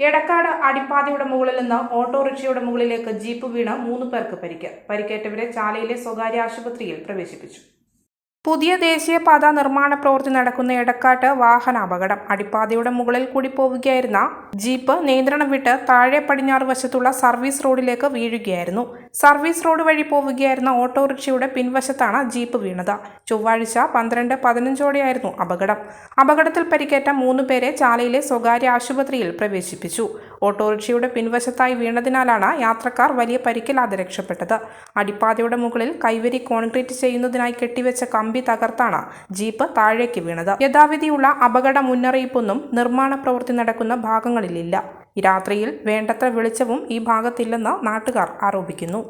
എടക്കാട് അടിപ്പാതയുടെ മുകളിൽ നിന്ന് ഓട്ടോറിക്ഷയുടെ മുകളിലേക്ക് ജീപ്പ് വീണ് മൂന്ന് പേർക്ക് പരിക്ക്. പരിക്കേറ്റവരെ ചാലയിലെ സ്വകാര്യ ആശുപത്രിയിൽ പ്രവേശിപ്പിച്ചു. പുതിയ ദേശീയപാത നിർമ്മാണ പ്രവൃത്തി നടക്കുന്ന എടക്കാട്ട് വാഹനാപകടം അടിപ്പാതയുടെ മുകളിൽ കൂടി പോവുകയായിരുന്ന ജീപ്പ് നിയന്ത്രണം വിട്ട് താഴെ പടിഞ്ഞാറ് വശത്തുള്ള സർവീസ് റോഡിലേക്ക് വീഴുകയായിരുന്നു. സർവീസ് റോഡ് വഴി പോവുകയായിരുന്ന ഓട്ടോറിക്ഷയുടെ പിൻവശത്താണ് ജീപ്പ് വീണത്. ചൊവ്വാഴ്ച പന്ത്രണ്ട് പതിനഞ്ചോടെയായിരുന്നു അപകടം. അപകടത്തിൽ പരിക്കേറ്റ മൂന്ന് പേരെ ചാലയിലെ സ്വകാര്യ ആശുപത്രിയിൽ പ്രവേശിപ്പിച്ചു. ഓട്ടോറിക്ഷയുടെ പിൻവശത്തായി വീണതിനാലാണ് യാത്രക്കാർ വലിയ പരിക്കില്ലാതെ രക്ഷപ്പെട്ടത്. അടിപ്പാതയുടെ മുകളിൽ കൈവരി കോൺക്രീറ്റ് ചെയ്യുന്നതിനായി കെട്ടിവെച്ച കമ്പി തകർത്താണ് ജീപ്പ് താഴേക്ക് വീണത്. യഥാവിധിയുള്ള അപകട മുന്നറിയിപ്പൊന്നും നിർമ്മാണ പ്രവൃത്തി നടക്കുന്ന ഭാഗങ്ങളിലില്ല. രാത്രിയിൽ വേണ്ടത്ര വെളിച്ചവും ഈ ഭാഗത്തില്ലെന്ന് നാട്ടുകാർ ആരോപിക്കുന്നു